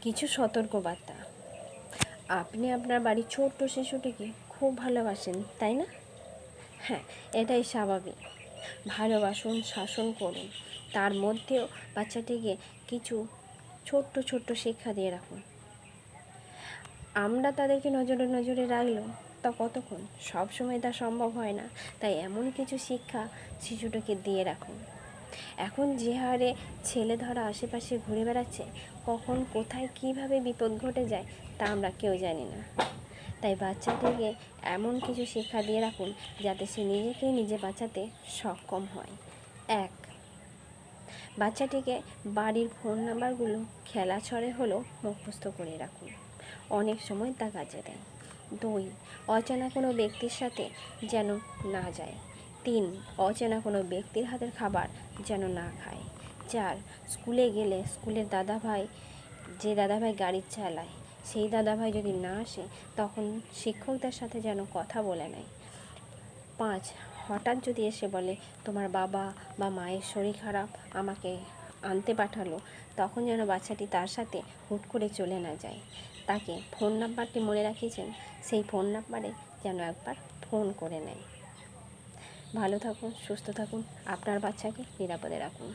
কিছু সতর্কবার্তা। আপনি আপনার বাড়ির ছোট্ট শিশুটিকে খুব ভালোবাসেন, তাই না? হ্যাঁ এটাই স্বাভাবিক। ভালোবাসুন, শাসন করুন। তার মধ্যেও বাচ্চাটিকে কিছু ছোট্ট ছোট্ট শিক্ষা দিয়ে রাখুন। আমরা তাদেরকে নজরে নজরে রাখলেও তা কতক্ষণ? সব সময় তা সম্ভব হয় না। তাই এমন কিছু শিক্ষা শিশুটাকে দিয়ে রাখুন। এখন যে হারে ছেলে ধরা আশেপাশে ঘুরে বেড়াচ্ছে, কখন, কোথায়, কীভাবে বিপদ ঘটে যায় তা আমরা কেউ জানি না। তাই বাচ্চাটিকে এমন কিছু শিক্ষা দিয়ে রাখুন যাতে সে নিজেকে নিজে বাঁচাতে সক্ষম হয়। এক, বাচ্চাটিকে বাড়ির ফোন নাম্বারগুলো খেলা ছড়ে হলেও মুখস্থ করে রাখুন। অনেক সময় তা কাজে দেয়। দুই, অচেনা কোনো ব্যক্তির সাথে যেন না যায়। তিন অচেনা কোনো ব্যক্তির হাতের খাবার যেন না খায়। চার, স্কুলে গেলে স্কুলের দাদাভাই, যে দাদাভাই গাড়ি চালায়, সেই দাদাভাই যদি না আসে, তখন শিক্ষকদের সাথে যেন কথা বলে নেয়। পাঁচ, হঠাৎ যদি এসে বলে, তোমার বাবা বা মায়ের শরীর খারাপ, আমাকে আনতে পাঠালো, তখন যেন বাচ্চাটি তার সাথে হুট করে চলে না যায়। তাকে ফোন নাম্বারটি মনে রাখিয়েছেন, সেই ফোন নাম্বারে যেন একবার ফোন করে নেয়। ভালো থাকুন সুস্থ থাকুন আপনার বাচ্চাকে নিরাপদে রাখুন।